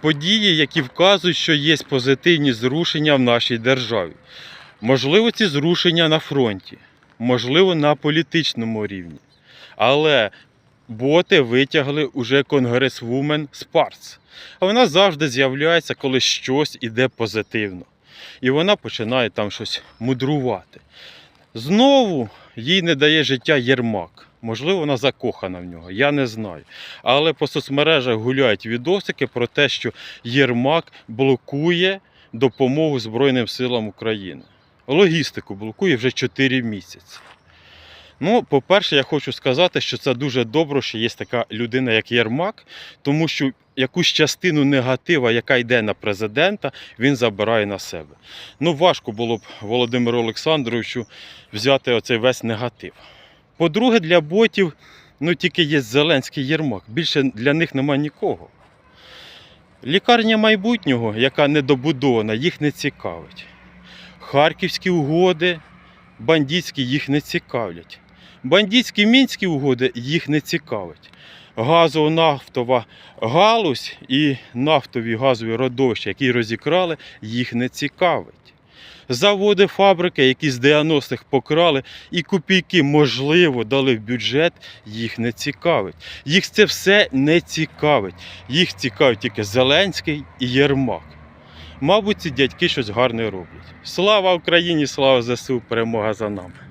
події, які вказують, що є позитивні зрушення в нашій державі. Можливо, ці зрушення на фронті, можливо, на політичному рівні. Але боти витягли уже конгресвумен Спарц. А вона завжди з'являється, коли щось іде позитивно. І вона починає там щось мудрувати. Знову їй не дає життя Єрмак. Можливо, вона закохана в нього, я не знаю. Але по соцмережах гуляють відосики про те, що Єрмак блокує допомогу Збройним силам України. Логістику блокує вже 4 місяці. Ну, по-перше, я хочу сказати, що це дуже добре, що є така людина, як Єрмак, тому що якусь частину негатива, яка йде на президента, він забирає на себе. Ну, важко було б Володимиру Олександровичу взяти оцей весь негатив. По-друге, для ботів ну, тільки є Зеленський Єрмак. Більше для них нема нікого. Лікарня майбутнього, яка недобудована, їх не цікавить. Харківські угоди, бандитські їх не цікавлять. Бандитські мінські угоди їх не цікавить. Газово-нафтова галузь і нафтові газові родовища, які розікрали, їх не цікавить. Заводи, фабрики, які з 90-х покрали, і копійки, можливо, дали в бюджет, їх не цікавить. Їх це все не цікавить. Їх цікавить тільки Зеленський і Єрмак. Мабуть, ці дядьки щось гарне роблять. Слава Україні, слава ЗСУ, перемога за нами.